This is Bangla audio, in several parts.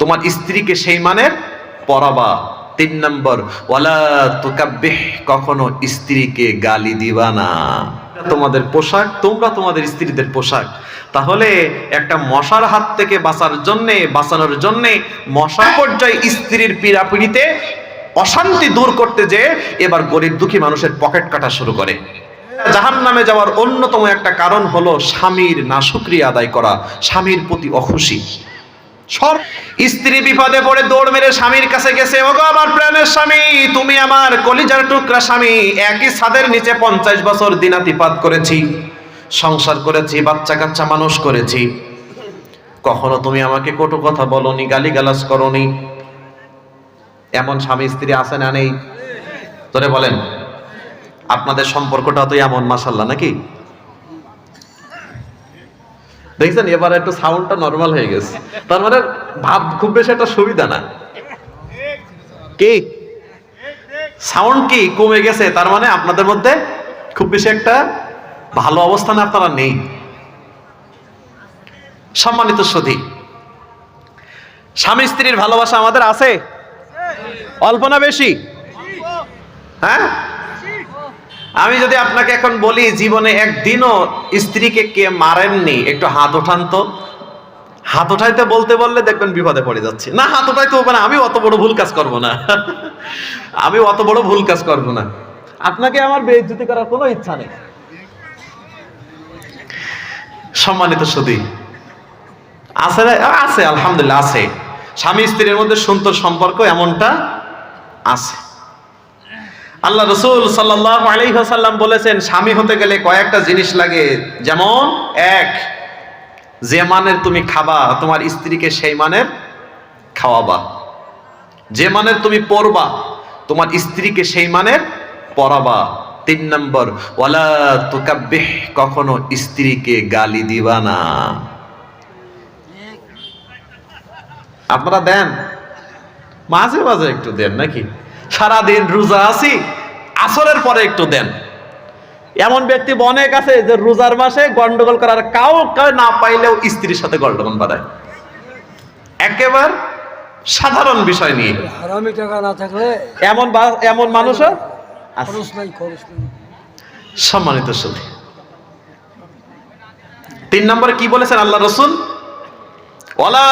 তোমার স্ত্রীকে সেই মানের পরাবা। তিন নম্বর, ওয়ালা তুকাব্বিহ, কখনো স্ত্রীকে গালি দিবা না। তোমাদের পোশাক, তোমরা তোমাদের স্ত্রীদের পোশাক। তাহলে একটা মশার হাত থেকে বাঁচার জন্যে, বাঁচানোর জন্যে মশা পর্যায়ে স্ত্রীর পীড়াপিড়িতে অশান্তি দূর করতে যে এবার গরিব দুঃখী মানুষের পকেট কাটা শুরু করে। জাহান নামে যাওয়ার অন্যতম একটা কারণ হলো স্বামীর নাশুক্রিয়া আদায় করা, স্বামীর প্রতি অখুশি। সব স্ত্রী বিপদে পড়ে দৌড় মেরে স্বামীর কাছে গেছে, ওগো আমার প্রাণের স্বামী, তুমি আমার কলিজার টুকরা স্বামী, একই ছাদের নিচে পঞ্চাশ বছর দিনাতিপাত করেছি, সংসার করেছি বাচ্চা কাচ্চা মানুষ করেছি। কখনো তুমি আমাকে কটু কথা বলনি, গালিগালাজ করনি। এমন স্বামী স্ত্রী আছে না নেই? তোরে বলেন, আপনাদের সম্পর্কটা তো এমন মাসাল্লাহ নাকি? দেখছেন, এবার একটু সাউন্ডটা নর্মাল হয়ে গেছে। তার মানে ভাব খুব বেশি একটা সুবিধা না। কি? সাউন্ড কি? কমে গেছে। তার মানে আপনাদের মধ্যে খুব বেশি একটা ভালো অবস্থানে আপনারা নেই। সম্মানিত সতী স্বামী স্ত্রীর ভালোবাসা আমাদের আছে? অল্প না বেশি? হ্যাঁ? আমি যদি আপনাকে এখন বলি, জীবনে একদিনও স্ত্রীকে কে মারেননি, একটু হাত ওঠান তো। হাত ওঠাইতে বলতে বললে দেখবেন বিপদে পড়ে যাচ্ছে। না, হাত ওঠাইতে হবে না, আমি অত বড় ভুল কাজ করব না। আমি অত বড় ভুল কাজ করব না। আপনাকে আমার বেইজ্জতি করার কোনো ইচ্ছা নেই। সম্মানিত সুদী আছে? আছে, আলহামদুলিল্লাহ, আছে। স্বামী স্ত্রীর মধ্যে সুন্দর সম্পর্ক এমনটা আছে। আল্লাহ রসুল সাল্লাহ আলাইসাল্লাম বলেছেন, স্বামী হতে গেলে কয়েকটা জিনিস লাগে। যেমন, এক, যে মানের তুমি খাবা, তোমার স্ত্রীকে সেই মানের খাওয়াবা। যে মানের তুমি পরবা, তোমার স্ত্রীকে সেই মানের পরাবা। তিন নম্বর, ওয়ালা তুকাব্বিহ, কখনো স্ত্রীকে গালি দিবা না। আপনারা দেন? মাঝে মাঝে একটু দেন নাকি? সারাদিন রোজা আছি আসরের পরে একটু দেন। এমন ব্যক্তি অনেক আছে যে রোজার মাসে গন্ডগোল করার কাউ কাউ না পাইলেও স্ত্রীর সাথে গন্ডগোল বাড়ায় একেবারে সাধারণ বিষয় নিয়ে। হারামি টাকা না থাকলে এমন এমন মানুষও আছে। খরচ নাই খরচ নাই। সম্মানিত সুধী তিন নম্বরে কি বলেছেন আল্লাহ রসুল? ওলা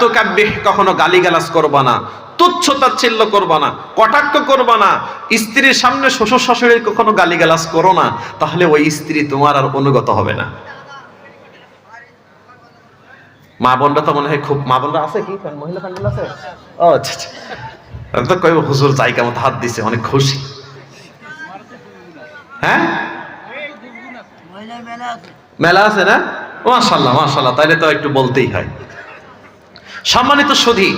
তো কাব্যিহ কখনো গালিগালাজ করবা না। তুচ্ছ তাচ্ছিল্য করবা না, কটাক্ষ করবা না। স্ত্রীর সামনে শ্বশুর শাশুড়ির কখনো গালিগালাজ করো না, তাহলে ওই স্ত্রী তোমার আর অনুগত হবে না। মা বোনরা তো মনে হয় খুব মা বোনরা আছে কি? মহিলা প্যান্ডেল আছে? ও আচ্ছা আচ্ছা। তো কইব, হুজুর জায়গা মতো হাত দিছে, অনেক খুশি। হ্যাঁ? মেলা আছে না? মাশাল্লাহ মাশাল্লাহ, তাইলে তো একটু বলতেই হয়। সম্মানিত সুধী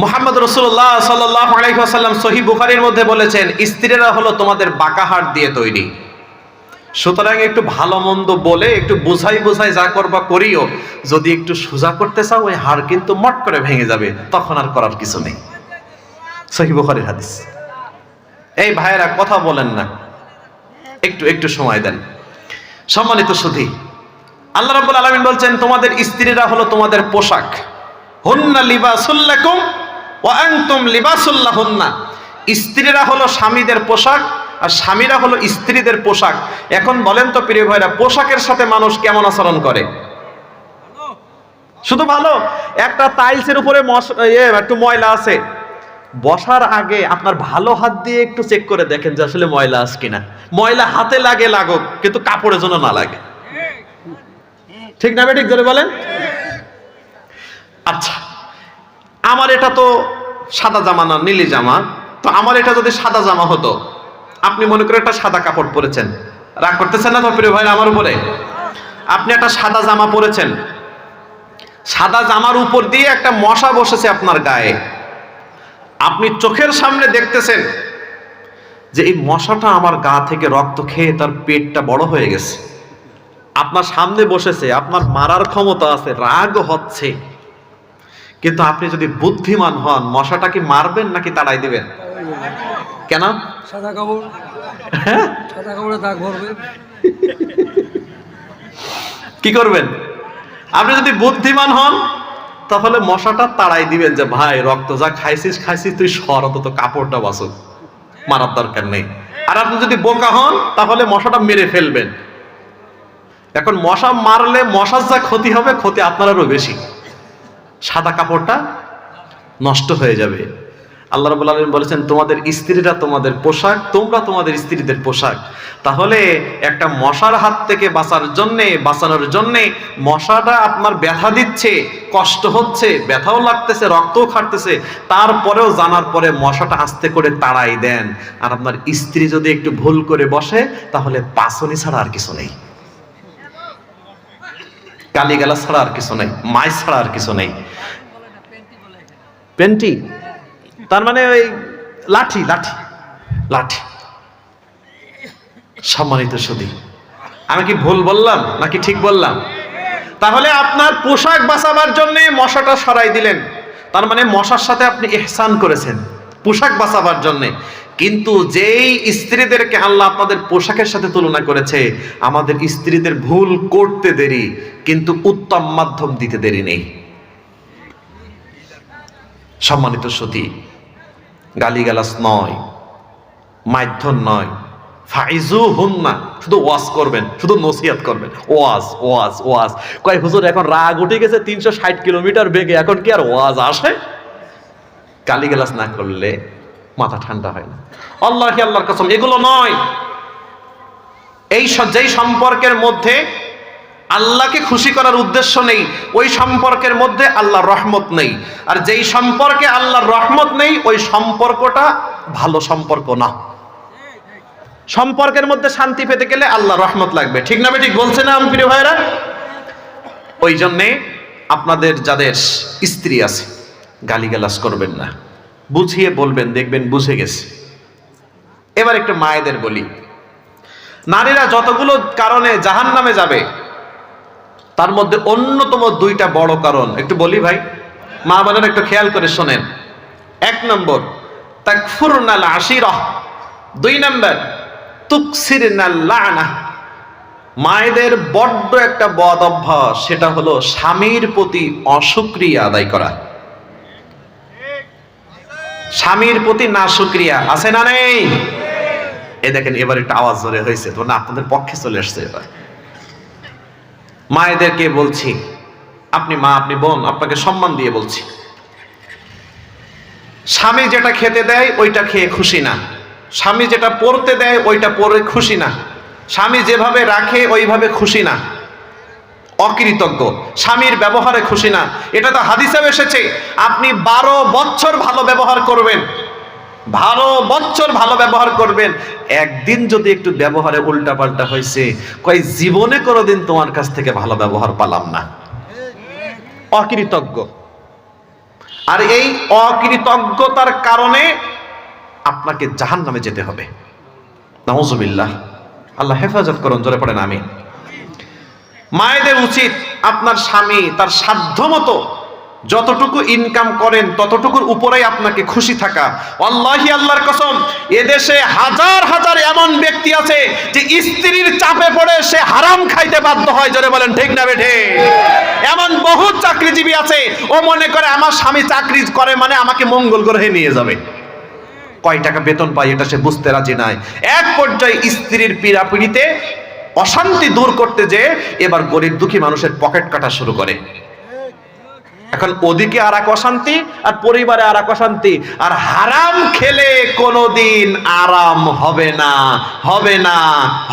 মোহাম্মদ রসুল্লাহ সাল্লাহ সহি বুখারির মধ্যে বলেছেন, স্ত্রীরা হলো তোমাদের বাঁকা হাড় দিয়ে তৈরি। সুতরাং একটু ভালো মন্দ বলে, একটু বুঝাই বুঝাই যা করবা করিও। যদি একটু সোজা করতে চাও ওই হাড় কিন্তু মট করে ভেঙে যাবে, তখন আর করার কিছু নেই। সহি বুখারির হাদিস। এই ভাইয়েরা, কথা বলেন না। একটু একটু সময় দেন। সম্মানিত সুধী, আল্লাহ রাব্বুল আলামিন বলছেন, তোমাদের স্ত্রীরা হলো তোমাদের পোশাক। হুন্না লিবাসুল্লাকুম ওয়া আনতুম লিবাসুল্লাহুন্না। স্ত্রীরা হলো স্বামীদের পোশাক আর স্বামীরা হলো স্ত্রীদের পোশাক। এখন বলেন তো প্রিয় ভাইরা পোশাকের সাথে মানুষ কেমন আচরণ করে? শুধু ভালো? একটা টাইলসের উপরে ইয়ে, একটু ময়লা আছে। বসার আগে আপনার ভালো হাত দিয়ে একটু চেক করে দেখেন যে আসলে ময়লা আছে কিনা। ময়লা হাতে লাগে লাগুক কিন্তু কাপড়ের জন্য না লাগে। ঠিক না ঠিক ধরে বলেন। আচ্ছা আমার এটা তো সাদা জামা না, নীলি জামা। তো আমার এটা যদি সাদা জামা হতো, আপনি মনে করেন একটা সাদা কাপড় পরেছেন। রাগ করতেছেন না তো প্রিয় ভাই আমার উপরে? আপনি একটা সাদা জামা পরেছেন। সাদা জামার উপর দিয়ে একটা মশা বসেছে আপনার গায়ে। আপনি চোখের সামনে দেখতেছেন যে এই মশাটা আমার গা থেকে রক্ত খেয়ে তার পেটটা বড় হয়ে গেছে। আপনার সামনে বসেছে, আপনার মারার ক্ষমতা আছে, রাগ হচ্ছে। কিন্তু আপনি যদি বুদ্ধিমান হন মশাটা কি মারবেন নাকি তাড়াই দিবেন? কেন? সাদা কাপড়। হ্যাঁ? সাদা কাপড়ে দাগ ভরবে। কি করবেন? আপনি যদি বুদ্ধিমান হন তাহলে মশাটা তাড়াই দিবেন যে ভাই রক্ত যা খাইছিস খাইছিস তুই সর অত কাপড়টা বাসুক মারার দরকার নেই। আর আপনি যদি বোকা হন তাহলে মশাটা মেরে ফেলবেন। এখন মশা মারলে মশার যা ক্ষতি হবে ক্ষতি আপনারও বেশি। সাদা কাপড়টা নষ্ট হয়ে যাবে। আল্লাহ রাব্বুল আলামিন বলেছেন, তোমাদের স্ত্রীরা তোমাদের পোশাক, তোমরা তোমাদের স্ত্রীদের পোশাক। তাহলে একটা মশার হাত থেকে বাঁচার জন্যে, বাঁচানোর জন্যে মশাটা আপনার ব্যথা দিচ্ছে, কষ্ট হচ্ছে, ব্যথাও লাগতেছে, রক্তও খাটতেছে। তারপরেও জানার পরে মশাটা আস্তে করে তাড়াই দেন। আর আপনার স্ত্রী যদি একটু ভুল করে বসে, তাহলে পাসনি ছাড়া আর কিছু নেই। গালিগালা ছাড়া আর কিছু নেই মাই ছাড়া আর কিছু নেই। পেন্টি? তার মানে ওই লাঠি লাঠি। লাঠি। সম্মানিত সুদী আমি কি ভুল বললাম নাকি ঠিক বললাম? তাহলে আপনার পোশাক বাঁচাবার জন্য মশাটা সরাই দিলেন। তার মানে মশার সাথে আপনি এহসান করেছেন পোশাক বাঁচাবার জন্য। কিন্তু যেই স্ত্রীদেরকে আল্লাহ আপনাদের পোশাকের সাথে তুলনা করেছে, আমাদের স্ত্রীদের ভুল করতে দেরি, কিন্তু উত্তম মাধ্যম দিতে দেরি নেই। সম্মানিত সতী গালিগালাস নয়, মাধ্যম নয় ফাইজু হুন না শুধু ওয়াজ করবেন, শুধু নসিহাত করবেন, ওয়াজ ওয়াজ ওয়াজ। কয়, হুজুর, এখন রাগ উঠে গেছে তিনশো ষাট কিলোমিটার বেগে, এখন কি আর ওয়াজ আসে? গালিগালাস না করলে মাথা ঠান্ডা হয় না। আল্লাহ আল্লাহর কসম, এগুলো নয়। এই যেই সম্পর্কের মধ্যে আল্লাহকে খুশি করার উদ্দেশ্য নেই, ওই সম্পর্কের মধ্যে আল্লাহর রহমত নেই। আর যেই সম্পর্কে আল্লাহর রহমত নেই, ওই সম্পর্কটা ভালো সম্পর্ক না। সম্পর্কের মধ্যে শান্তি পেতে গেলে আল্লাহ রহমত লাগবে। ঠিক না ঠিক বলছে না আমি ভাইরা ওই জন্যে আপনাদের যাদের স্ত্রী আছে, গালিগালাজ করবেন না। বুঝিয়ে বলবেন, দেখবেন বুঝে গেছে। এবার একটু মায়েদের বলি। নারীরা যতগুলো কারণে জাহান নামে যাবে, তার মধ্যে অন্যতম দুইটা বড় কারণ। একটু বলি ভাই, মা বোনেরা একটু খেয়াল করে শোনেন। এক নম্বর, তাকফুরনাল আশিরহ দুই নম্বর, তুকসিরনাল লানা। মায়েদের বড্ড একটা বদ অভ্যাস, সেটা হলো স্বামীর প্রতি অসুক্রিয়া আদায় করা। স্বামীর প্রতি না সুক্রিয়া আছে না নেই? এ দেখেন, এবার একটা আওয়াজ ধরে হয়েছে, তো না, আপনাদের পক্ষে চলে আসছে এবার। মায়েদেরকে বলছি, আপনি মা, আপনি বোন, আপনাকে সম্মান দিয়ে বলছি। স্বামী যেটা খেতে দেয়, ওইটা খেয়ে খুশি না। স্বামী যেটা পড়তে দেয়, ওইটা পরে খুশি না। স্বামী যেভাবে রাখে, ওইভাবে খুশি না। অকৃতজ্ঞ। স্বামীর ব্যবহারে খুশি না। এটা তো হাদিসেও এসেছে, আপনি বারো বছর ভালো ব্যবহার করবেন। ভালো বছর ভালো ব্যবহার করবেন। একদিন যদি একটু ব্যবহারে উল্টাপাল্টা হয়েছে কয়, জীবনে কোনোদিন তোমার কাছ থেকে ভালো ব্যবহার পালাম না। অকৃতজ্ঞ। আর এই অকৃতজ্ঞতার কারণে আপনাকে জাহান নামে যেতে হবে। নাউজুবিল্লাহ। আল্লাহ হেফাজত করুন, জোরে পড়েন আমি মায়েদের উচিত আপনার স্বামী তার সাধ্য মতো যতটুকু ইনকাম করেন, ততটুকুর উপরেই আপনাকে খুশি থাকা। আল্লাহি আল্লাহর কসম, এদেশে হাজার হাজার এমন ব্যক্তি আছে যে স্ত্রীর চাপে পড়ে সে হারাম খাইতে বাধ্য হয়। জোরে বলেন, ঠিক না বেঠে? এমন বহু চাকরিজীবী আছে, ও মনে করে আমার স্বামী চাকরি করে মানে আমাকে মঙ্গল গ্রহে নিয়ে যাবে। কয় টাকা বেতন পাই এটা সে বুঝতে রাজি নাই। এক পর্যায়ে স্ত্রীর পীড়াপিড়িতে অশান্তি দূর করতে যে এবার গরিব দুঃখী মানুষের পকেট কাটা শুরু করে। এখন ওদিকে আর এক অশান্তি, আর পরিবারে আর এক অশান্তি, আর হারাম খেলে কোনোদিন আরাম হবে না হবে না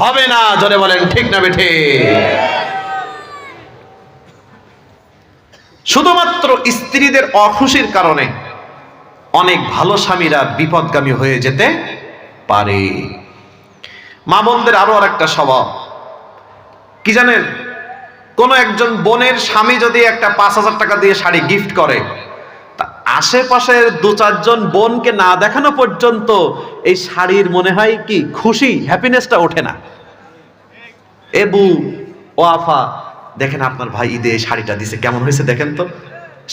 হবে না, জোরে বলেন, ঠিক না বেঠে শুধুমাত্র স্ত্রীদের অখুশির কারণে অনেক ভালো স্বামীরা বিপদগামী হয়ে যেতে পারে। মা বোনদের আরও আর একটা স্বভাব কি জানেন? কোন একজন বোনের স্বামী যদি একটা পাঁচ হাজার টাকা দিয়ে শাড়ি গিফট করে আশেপাশের দু চারজন বোনকে না দেখানো পর্যন্ত এই শাড়ির মনে হয় কি খুশি হ্যাপিনেসটা ওঠে না। এবু, ও আফা, দেখেন আপনার ভাই ঈদে শাড়িটা দিছে, কেমন হয়েছে দেখেন তো?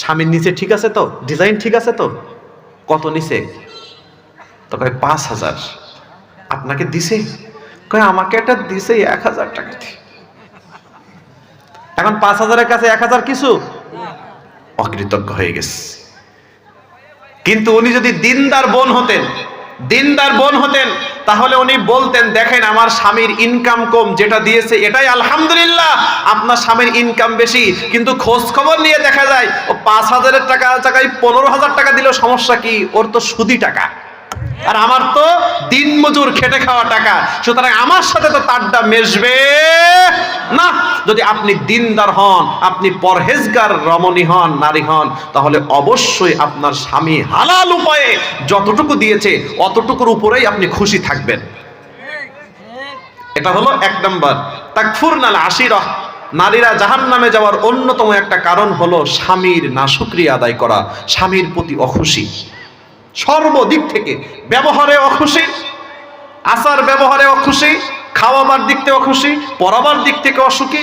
স্বামীর নিচে ঠিক আছে তো? ডিজাইন ঠিক আছে তো? কত নিছে? তো কয় পাঁচ হাজার। আপনাকে দিছে? কয় আমাকে একটা দিছে, এক হাজার টাকা দিয়ে। এখন পাঁচ হাজারের কাছে এক হাজার কিছু? অকৃতজ্ঞ হয়ে গেছে। কিন্তু উনি যদি দিনদার বোন হতেন, দিনদার বোন হতেন, তাহলে উনি বলতেন, দেখেন, আমার স্বামীর ইনকাম কম, যেটা দিয়েছে এটাই আলহামদুলিল্লাহ, আপনার স্বামীর ইনকাম বেশি। কিন্তু খোঁজ খবর নিয়ে দেখা যায়, ও পাঁচ হাজারের টাকা টাকায় পনেরো হাজার টাকা দিলেও সমস্যা কি? ওর তো সুদি টাকা। আর আমার তো দিন মজুর খেটে খাওয়া টাকা। সুতরাং আমার সাথে তো তারটা মেশবে না। যদি আপনি দিনদার হন, আপনি পরহেজগার রমণী হন, নারী হন, তাহলে অবশ্যই আপনার স্বামী হালাল উপায়ে যতটুকু দিয়েছে, অতটুকুর উপরেই আপনি খুশি থাকবেন। এটা হলো এক নম্বর। তাকফুর নাল আশিরা। নারীরা জাহান নামে যাওয়ার অন্যতম একটা কারণ হলো স্বামীর না নাশুক্রিয়া আদায় করা, স্বামীর প্রতি অখুশি। সর্বদিক থেকে। ব্যবহারে অখুশি, আচার ব্যবহারে অখুশি, খাওয়াবার দিক থেকে অখুশি, পড়াবার দিক থেকে অসুখী,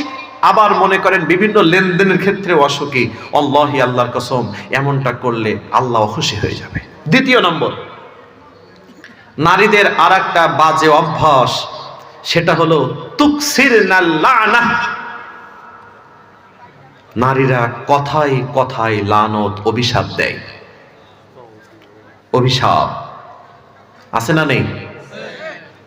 আবার মনে করেন বিভিন্ন লেনদেনের ক্ষেত্রে অসুখী। অল্লাহি আল্লাহর কসম, এমনটা করলে আল্লাহ অখুশি হয়ে যাবে। দ্বিতীয় নম্বর, নারীদের আর একটা বাজে অভ্যাস, সেটা হলো তুকসির না নারীরা কথায় কথায় লানত, অভিশাপ দেয়। অভিশাপ। আছে না নেই?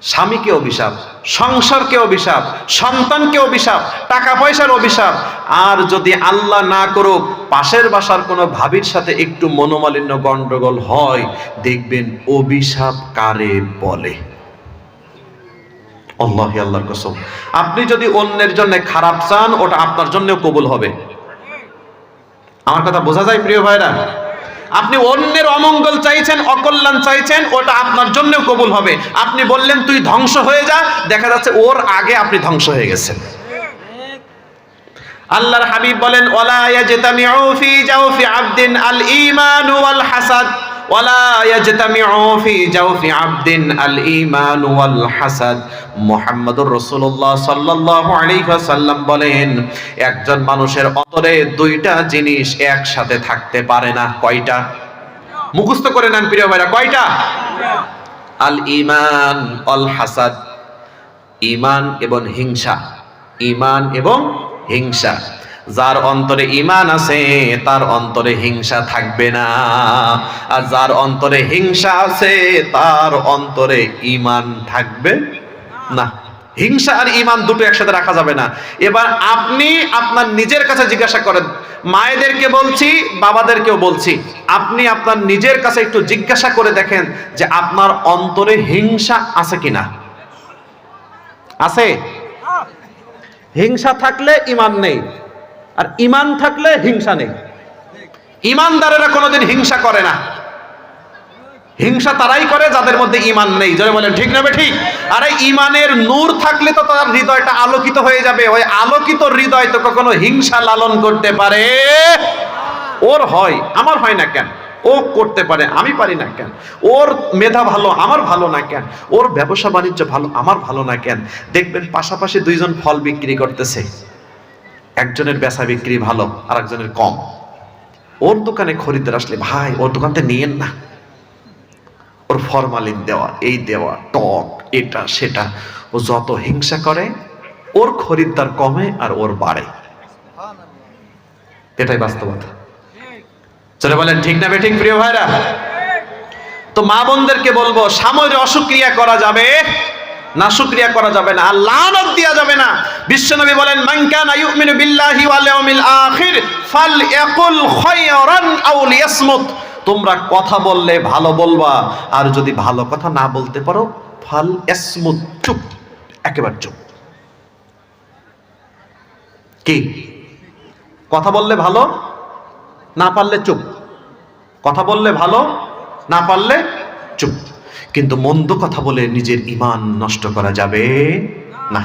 স্বামীকে অভিশাপ, সংসারকে অভিশাপ, সন্তানকে অভিশাপ টাকা পয়সার অভিশাপ। আর যদি আল্লাহ না করুক, পাশের বাসার কোনো ভাবির সাথে একটু মনোমালিন্য গন্ডগোল হয়, দেখবেন অভিশাপ কারে বলে? আল্লাহ আল্লাহর কসম। আপনি যদি অন্যের জন্য খারাপ চান, ওটা আপনার জন্যও কবুল হবে। আমার কথা বোঝা যায় প্রিয় ভাইরা? আপনি অন্যের অমঙ্গল চাইছেন, অকল্যাণ চাইছেন, ওটা আপনার জন্যও কবুল হবে। আপনি বললেন, তুই ধ্বংস হয়ে যা। দেখা যাচ্ছে ওর আগে আপনি ধ্বংস হয়ে গেছেন। আল্লাহর হাবিব বলেন ওলা ইয়াজতামিউ ফি জাওফি আবদিন আল ঈমান ওয়াল হাসাদ ওয়ালা ইয়াজতামিউ ফি জাওফি আবদিন আল ঈমান ওয়াল হাসাদ মুহাম্মদুর রাসূলুল্লাহ সাল্লাল্লাহু আলাইহি ওয়াসাল্লাম বলেন, একজন মানুষের অন্তরে দুইটা জিনিস একসাথে থাকতে পারে না, কয়টা? মুখস্থ করে নেন প্রিয় ভাইরা, কয়টা? আল ইমান অল হাসাদ ইমান এবং হিংসা। ইমান এবং হিংসা। যার অন্তরে ইমান আছে, তার অন্তরে হিংসা থাকবে না। আর যার অন্তরে হিংসা আছে, তার অন্তরে ইমান থাকবে না। হিংসা আর ইমান দুটো একসাথে রাখা যাবে না। এবার আপনি আপনার নিজের কাছে জিজ্ঞাসা করেন, মায়েদেরকে বলছি, বাবাদেরকেও বলছি, আপনি আপনার নিজের কাছে একটু জিজ্ঞাসা করে দেখেন যে আপনার অন্তরে হিংসা আছে কিনা। আছে? হিংসা থাকলে ইমান নেই। আর ইমান থাকলে হিংসা নেই। ইমানদারেরা কোনোদিন হিংসা করে না। হিংসা তারাই করে যাদের মধ্যে ইমান নেই। যারা বলেন, ঠিক না ঠিক আরে ইমানের নূর থাকলে তো তার হৃদয়টা আলোকিত হয়ে যাবে। ওই আলোকিত হৃদয় তো কখনো হিংসা লালন করতে পারে। ওর হয়, আমার হয় না কেন? ও করতে পারে, আমি পারি না কেন? ওর মেধা ভালো, আমার ভালো না কেন? ওর ব্যবসা বাণিজ্য ভালো, আমার ভালো না কেন? দেখবেন পাশাপাশি দুইজন ফল বিক্রি করতেছে। একজনের বেচা বিক্রি ভালো আর একজনের কম। ওর দোকানে খরিদ্দার আসলে, ভাই, ওর দোকানতে নিয়েন না। ওর ফরমালিন দেওয়া, এই দেওয়া, টক, এটা, সেটা, ও যত হিংসা করে, ওর খরিদ্দার কমে আর ওর বাড়ে। এটাই বাস্তবতা। চলে বলেন, ঠিক না ঠিক প্রিয় ভাইরা? তো মা বোনদেরকে বলব, সাময়িক অসুক্রিয়া করা যাবে না সুক্রিয়া করা যাবে না, আর লানত দেওয়া যাবে না। বিশ্বনবী বলেন, মান কানা ইউমিনু বিল্লাহি ওয়াল ইয়াউমিল আখির, ফালইয়াকুল খায়রান আও লিয়াসমুত। তোমরা কথা বললে ভালো বলবা, আর যদি ভালো কথা না বলতে পারো ফাল ইয়াসমুত চুপ, একেবারে চুপ। কি? কথা বললে ভালো, না পারলে চুপ। কথা বললে ভালো, না পারলে চুপ। কিন্তু মন্দ কথা বলে নিজের ইমান নষ্ট করা যাবে না।